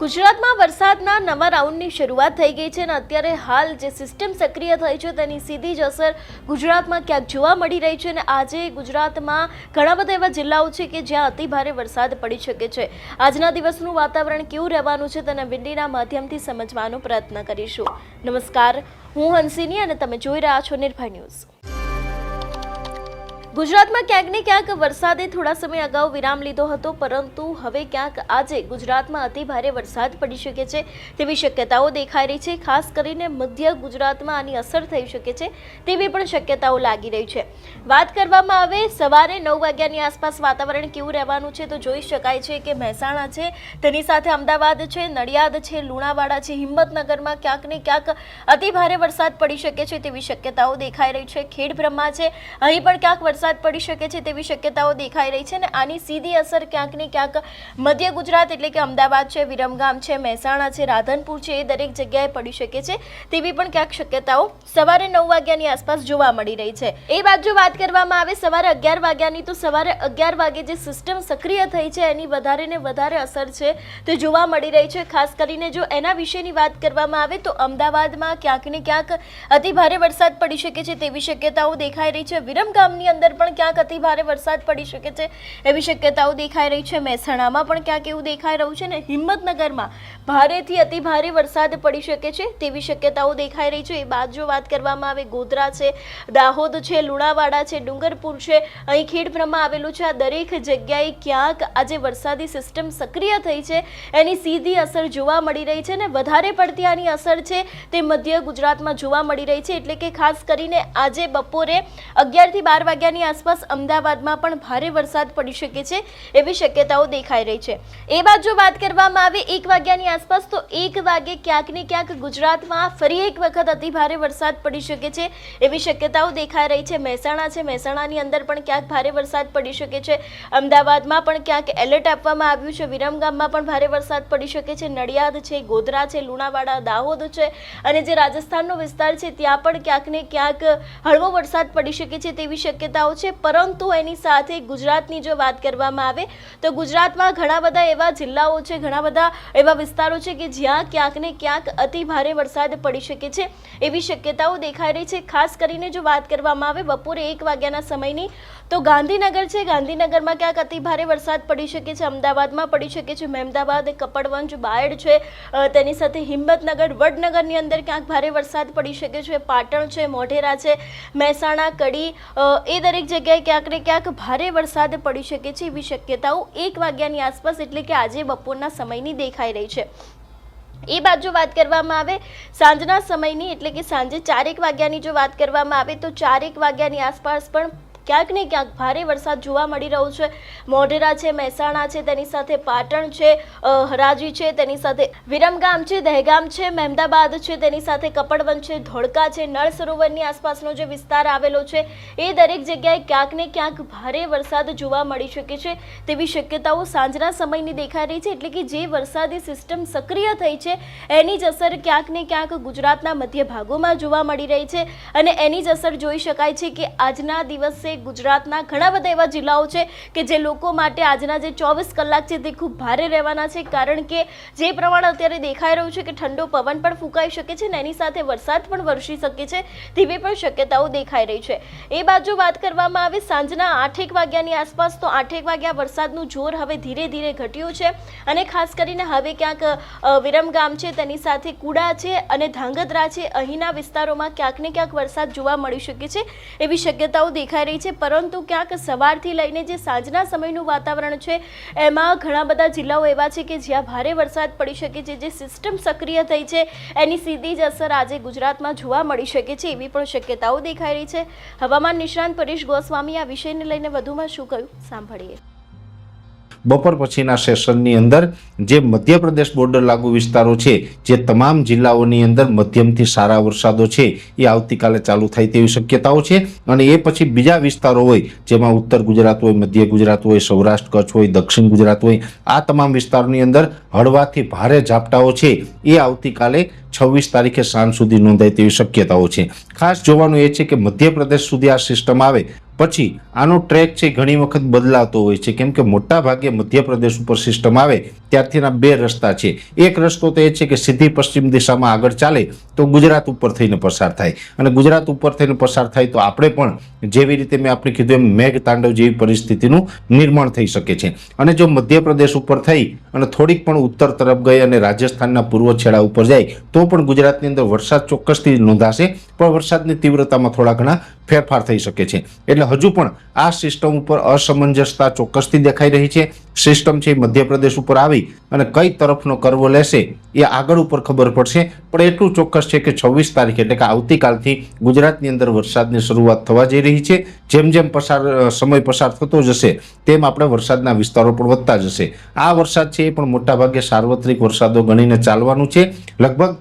ગુજરાતમાં વરસાદના નવા રાઉન્ડની શરૂઆત થઈ ગઈ છે અને અત્યારે હાલ જે સિસ્ટમ સક્રિય થઈ છે તેની સીધી જ અસર ગુજરાતમાં ક્યાંક જોવા મળી રહી છે અને આજે ગુજરાતમાં ઘણા બધા એવા જિલ્લાઓ છે કે જ્યાં અતિભારે વરસાદ પડી શકે છે. આજના દિવસનું વાતાવરણ કેવું રહેવાનું છે તેના વિંડીના માધ્યમથી સમજવાનો પ્રયત્ન કરીશું. નમસ્કાર, હું હંસિની અને તમે જોઈ રહ્યા છો નિર્ભય ન્યૂઝ. ગુજરાતમાં ક્યાંક ને ક્યાંક વરસાદે થોડા સમય અગાઉ વિરામ લીધો હતો, પરંતુ હવે ક્યાંક આજે ગુજરાતમાં અતિ ભારે વરસાદ પડી શકે છે તેવી શક્યતાઓ દેખાઈ રહી છે. ખાસ કરીને મધ્ય ગુજરાતમાં આની અસર થઈ શકે છે તેવી પણ શક્યતાઓ લાગી રહી છે. વાત કરવામાં આવે, સવારે નવ વાગ્યાની આસપાસ વાતાવરણ કેવું રહેવાનું છે તો જોઈ શકાય છે કે મહેસાણા છે, તેની સાથે અમદાવાદ છે, નડિયાદ છે, લુણાવાડા છે, હિંમતનગરમાં ક્યાંક ને ક્યાંક અતિ ભારે વરસાદ પડી શકે છે તેવી શક્યતાઓ દેખાઈ રહી છે. ખેડ બ્રહ્મા છે, અહીં પણ ક્યાંક વરસાદ પડી શકે છે તેવી શક્યતાઓ દેખાઈ રહી છે અને આની સીધી અસર ક્યાંક ને ક્યાંક મધ્ય ગુજરાત એટલે કે અમદાવાદ છે, વિરમગામ છે, મહેસાણા છે, રાધનપુર છે એ દરેક જગ્યાએ પડી શકે છે તેવી પણ ક્યાંક શક્યતાઓ સવારે નવ વાગ્યાની આસપાસ જોવા મળી રહી છે. એ બાદ જો વાત કરવામાં આવે, સવારે અગિયાર વાગ્યાની તો સવારે અગિયાર વાગે જે સિસ્ટમ સક્રિય થઈ છે એની વધારે ને વધારે અસર છે તે જોવા મળી રહી છે. ખાસ કરીને જો એના વિશેની વાત કરવામાં આવે તો અમદાવાદમાં ક્યાંક ને ક્યાંક અતિ ભારે વરસાદ પડી શકે છે તેવી શક્યતાઓ દેખાઈ રહી છે. વિરમગામની અંદર પણ ક્યાંક અતિ ભારે વરસાદ પડી શકે છે. એવી શક્યતાઓ દેખાઈ રહી છે. મહેસાણામાં પણ ક્યાંક એવું દેખાઈ રહ્યું છે ને હિંમતનગરમાં ભારેથી અતિ ભારે વરસાદ પડી શકે છે તેવી શક્યતાઓ દેખાઈ રહી છે. એ બાદ જો વાત કરવામાં આવે, ગોધરા છે, દાહોદ છે, લુણાવાડા છે, ડુંગરપુર છે, અહીં ખેડબ્રહ્મા આવેલું છે. આ દરેક જગ્યાએ ક્યાંક આજે વરસાદી સિસ્ટમ સક્રિય થઈ છે. એની સીધી અસર જોવા મળી રહી છે ને વધારે પડતી આની અસર છે તે મધ્ય ગુજરાતમાં જોવા મળી રહી છે. એટલે કે ખાસ કરીને આજે બપોરે અગિયારથી બાર વાગ્યાની આસપાસ અમદાવાદમાં પણ ભારે વરસાદ પડી શકે છે એવી શક્યતાઓ દેખાઈ રહી છે. એ બાદ જો વાત કરવામાં આવે એક વાગ્યાની આસપાસ તો એક વાગે ક્યાંક ને ક્યાંક ગુજરાતમાં ફરી એક વખત અતિ ભારે વરસાદ પડી શકે છે એવી શક્યતાઓ દેખાઈ રહી છે. મહેસાણા છે, મહેસાણાની અંદર પણ ક્યાંક ભારે વરસાદ પડી શકે છે. અમદાવાદમાં પણ ક્યાંક એલર્ટ આપવામાં આવ્યું છે. વિરમગામમાં પણ ભારે વરસાદ પડી શકે છે. નડિયાદ છે, ગોધરા છે, લુણાવાડા, દાહોદ છે અને જે રાજસ્થાનનો વિસ્તાર છે, ત્યાં પણ ક્યાંક ને ક્યાંક હળવો વરસાદ પડી શકે છે તેવી શક્યતાઓ છે, પરંતુ એની સાથે ગુજરાતની જો વાત કરવામાં આવે, તો ગુજરાતમાં ઘણા બધા એવા જિલ્લાઓ છે, ઘણા બધા એવા વિસ્તારો છે કે જ્યાં ક્યાંક ને ક્યાંક અતિ ભારે વરસાદ પડી શકે છે, એવી શક્યતાઓ દેખાઈ રહી છે. ખાસ કરીને જો વાત કરવામાં આવે, બપોરે એક વાગ્યાના સમયની તો ગાંધીનગર છે. ગાંધીનગરમાં ક્યાંક અતિ ભારે વરસાદ પડી શકે છે. અમદાવાદમાં પડી શકે છે. મહેમદાવાદ, કપડવંજ, બાયડ છે. તેની સાથે હિંમતનગર, વડનગરની અંદર ક્યાંક ભારે વરસાદ પડી શકે છે. પાટણ છે, મોઢેરા છે, મહેસાણા, કડી એ દરેક જગ્યાએ ક્યાંક ને ક્યાંક ભારે વરસાદ પડી શકે છે એવી શક્યતાઓ એક વાગ્યાની આસપાસ એટલે કે આજે બપોરના સમયની દેખાઈ રહી છે. એ બાજુ વાત કરવામાં આવે, સાંજના સમયની એટલે કે સાંજે ચારેક વાગ્યાની જો વાત કરવામાં આવે તો ચારેક વાગ્યાની આસપાસ પણ ક્યાંક ને ક્યાંક ભારે વરસાદ જોવા મળી રહ્યો છે. મોઢેરા છે, મહેસાણા છે, તેની સાથે પાટણ છે હરાજી છે, તેની સાથે વિરમગામ છે, દહેગામ છે, મહેમદાબાદ છે, તેની સાથે કપડવન છે, ધોળકા છે, નળ સરોવરની આસપાસનો જે વિસ્તાર આવેલો છે, એ દરેક જગ્યાએ ક્યાંક ને ક્યાંક ભારે વરસાદ જોવા મળી શકે છે તેવી શક્યતાઓ સાંજના સમયની દેખાઈ રહી છે. એટલે કે જે વરસાદી સિસ્ટમ સક્રિય થઈ છે, એની જ અસર ક્યાંક ને ક્યાંક ગુજરાતના મધ્ય ભાગોમાં જોવા મળી રહી છે અને એની જ અસર જોઈ શકાય છે કે આજના દિવસે ગુજરાતના ઘણા બધા એવા જિલ્લાઓ છે કે જે લોકો માટે આજના જે ચોવીસ કલાક છે તે ખૂબ ભારે રહેવાના છે, કારણ કે જે પ્રમાણે અત્યારે દેખાઈ રહ્યું છે કે ઠંડો પવન પણ ફૂંકાઈ શકે છે અને એની સાથે વરસાદ પણ વરસી શકે છે, તેવી પણ શક્યતાઓ દેખાઈ રહી છે. એ બાજુ વાત કરવામાં આવે સાંજના આઠેક વાગ્યાની આસપાસ તો આઠેક વાગ્યા વરસાદનું જોર હવે ધીરે ધીરે ઘટ્યું છે અને ખાસ કરીને હવે ક્યાંક વિરમગામ છે તેની સાથે કુડા છે અને ધાંગધ્રા છે, અહીંના વિસ્તારોમાં ક્યાંક ને ક્યાંક વરસાદ જોવા મળી શકે છે, એવી શક્યતાઓ દેખાઈ રહી છે. પરંતુ ક્યાંક સવારથી લઈને જે સાંજના સમયનું વાતાવરણ છે, એમાં ઘણા બધા જિલ્લાઓ એવા છે કે જ્યાં ભારે વરસાદ પડી શકે છે, જે સિસ્ટમ સક્રિય થઈ છે, એની સીધી જ અસર આજે ગુજરાતમાં જોવા મળી શકે છે, એવી પણ શક્યતાઓ દેખાઈ રહી છે. હવામાન નિષ્ણાંત પરેશ ગોસ્વામી આ વિષયને લઈને વધુમાં શું કહ્યું, સાંભળીએ. બપોર પછીના સેશનની અંદર જે મધ્યપ્રદેશ બોર્ડર લાગુ વિસ્તારો છે, જે તમામ જિલ્લાઓની અંદર મધ્યમથી સારા વરસાદો છે, એ આવતીકાલે ચાલુ થાય તેવી શક્યતાઓ છે. અને એ પછી બીજા વિસ્તારો હોય, જેમાં ઉત્તર ગુજરાત હોય, મધ્ય ગુજરાત હોય, સૌરાષ્ટ્ર કચ્છ હોય, દક્ષિણ ગુજરાત હોય, આ તમામ વિસ્તારોની અંદર હળવાથી ભારે ઝાપટાઓ છે. એ આવતીકાલે છવ્વીસ તારીખે સાંજ સુધી નોંધાય તેવી શક્યતાઓ છે. ખાસ જોવાનું એ છે કે મધ્યપ્રદેશ સુધી આ સિસ્ટમ આવે પછી આનો ટ્રેક છે ઘણી વખત બદલાતો હોય છે. કેમ કે મોટા ભાગે મધ્યપ્રદેશ ઉપર સિસ્ટમ આવે ત્યારથીના બે રસ્તા છે. એક રસ્તો તો એ છે કે સીધી પશ્ચિમ દિશામાં આગળ ચાલે તો ગુજરાત ઉપર થઈને પસાર થાય. અને ગુજરાત ઉપર થઈને પસાર થાય તો આપણે પણ જેવી રીતે મેં આપણે કીધું એમ મેઘ તાંડવ જેવી પરિસ્થિતિનું નિર્માણ થઈ શકે છે. અને જો મધ્યપ્રદેશ ઉપર થઈ અને થોડીક પણ ઉત્તર તરફ ગઈ અને રાજસ્થાનના પૂર્વ છેડા ઉપર જાય, તો પણ ગુજરાતની અંદર વરસાદ ચોક્કસથી નોંધાશે, પણ વરસાદની તીવ્રતામાં થોડા ઘણા ફેરફાર થઈ શકે છે. એટલે હજુ પણ આ સિસ્ટમ ઉપર અસમંજસતા ચોક્કસથી દેખાઈ રહી છે. સિસ્ટમ છે મધ્યપ્રદેશ ઉપર આવી અને કઈ તરફનો કરવો લેશે એ આગળ ઉપર ખબર પડશે. પણ એટલું ચોક્કસ છે કે છવ્વીસ તારીખ એટલે કે આવતીકાલથી ગુજરાતની અંદર વરસાદની શરૂઆત થવા જઈ રહી છે. જેમ જેમ પસાર સમય પસાર થતો જશે, તેમ આપણે વરસાદના વિસ્તારો પણ વધતા જશે. આ વરસાદ છે એ પણ મોટાભાગે સાર્વત્રિક વરસાદો ગણીને ચાલવાનું છે. લગભગ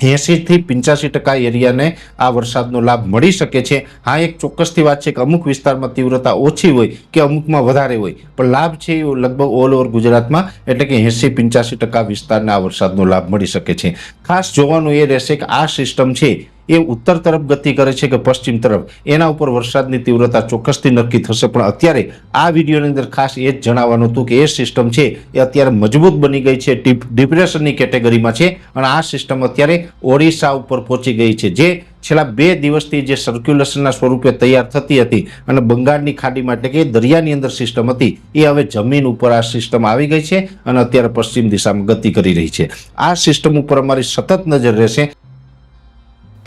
એંશીથી પંચ્યાસી ટકા એરિયાને આ વરસાદનો લાભ મળી શકે છે. હા, એક ચોક્કસથી વાત છે કે અમુક વિસ્તારમાં તીવ્રતા ઓછી હોય કે અમુકમાં વધારે હોય, પણ લાભ છે એ લગભગ ઓલ ઓવર ગુજરાતમાં, એટલે કે એંશી પંચ્યાસી ટકા વિસ્તારને આ વરસાદનો લાભ મળી શકે છે. ખાસ જોવાનું એ રહેશે કે આ સિસ્ટમ છે એ ઉત્તર તરફ ગતિ કરે છે કે પશ્ચિમ તરફ. એના ઉપર વરસાદની તીવ્રતા ચોક્કસથી નક્કી થશે. પણ અત્યારે આ વિડીયોની અંદર ખાસ એ જ જણાવવાનું હતું કે એ સિસ્ટમ છે એ અત્યારે મજબૂત બની ગઈ છે. ડિપ- ડિપ્રેશનની કેટેગરીમાં છે. અને આ સિસ્ટમ અત્યારે ઓડિશા ઉપર પહોંચી ગઈ છે. જે છેલ્લા બે દિવસથી જે સર્ક્યુલેશનના સ્વરૂપે તૈયાર થતી હતી અને બંગાળની ખાડીમાં એટલે કે દરિયાની અંદર સિસ્ટમ હતી, એ હવે જમીન ઉપર આ સિસ્ટમ આવી ગઈ છે અને અત્યારે પશ્ચિમ દિશામાં ગતિ કરી રહી છે. આ સિસ્ટમ ઉપર અમારી સતત નજર રહેશે.